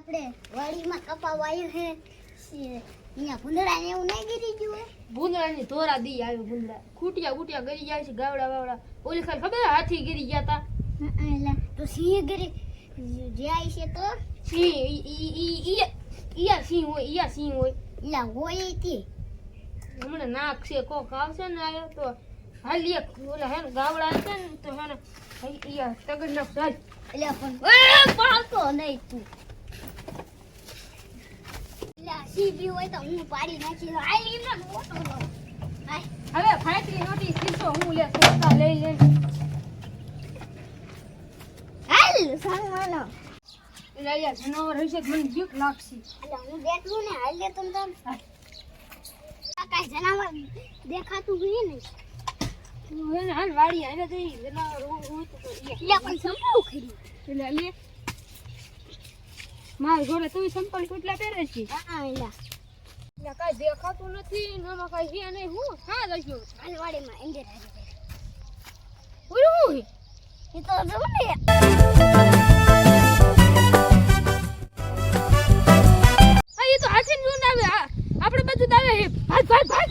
આપણે વાડીમાં કપા વાયો હે. અહીંયા ભૂંદડા ને એવું નહીં ગીરી ગયું હે? ભૂંદડાની ધોરા દી આવ્યો ભૂંદડા. ખૂટિયા ખૂટિયા ગરી જાય છે ગાવડા વાવડા. ઓલી ખાલી ખબર હાથી ગરી ગયા તા? હં, એટલે તો સિંહ ગીરી જાય છે તો? સિંહ ઈ- ઈ- ઈ- ઈ- ઈયા સિંહ હોય ઈયા સિંહ હોય. એલા હોય તે. હમણાં નાક છે કોક આવશે ને આયો તો હાલી એક ઓલા હે ગાવડા છે ને તો હે ને ઈયા તગડ નાખ ચાલ એટલે પણ એ પાડતો નહીં તું. હોય તો હું પાડી નાખી દઉં. હવે ફાટલી નોટી સીધો હું લે સોતા લઈ લે. હાલ સાંગવાનો યાર જનાવર હશે મને બીક લાગશે. એટલે હું બેઠું ને હાલ લે તમ તમ. કાઈ જનાવર દેખાતું હોય ને? હે ને હાલ વાડી આવે તો ઈ જનાવર હું હું તો લે. પણ સંભળું ખરી. એટલે લે મારા ઘરે તું સંપલ કેટલા પહેરે છે. હા એલા એટલે કાંઈ દેખાતું નથી ને આમાં કાંઈ છે નહીં હું હા લખ્યું હાલવાડીમાં એંગે રાખી ઓલું હું હે? એ તો જો ને. આ એ તો હાથીને જોઈને આવે. આપણે બધું આવે હે ભાગ ભાગ ભાગ.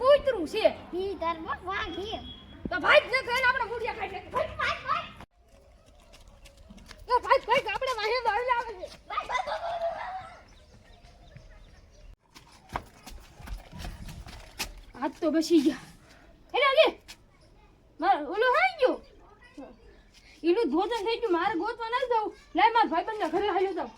કૂતરું છે. ઈ તાર વાઘ હે તો ભાગ ને ખાઈને આપણે ગુડિયા ખાઈ ભાઈ આપણે વાહે વાહે આવે છે. આજ તો બસી ગયા. એલા લે. માર ઓલો હાઈ ગયો. એનું ભોજન થઈ ગયું. મારે ગોતવા ના જાવ લાય માર બંધ ઘરે હાલ્યો જાવ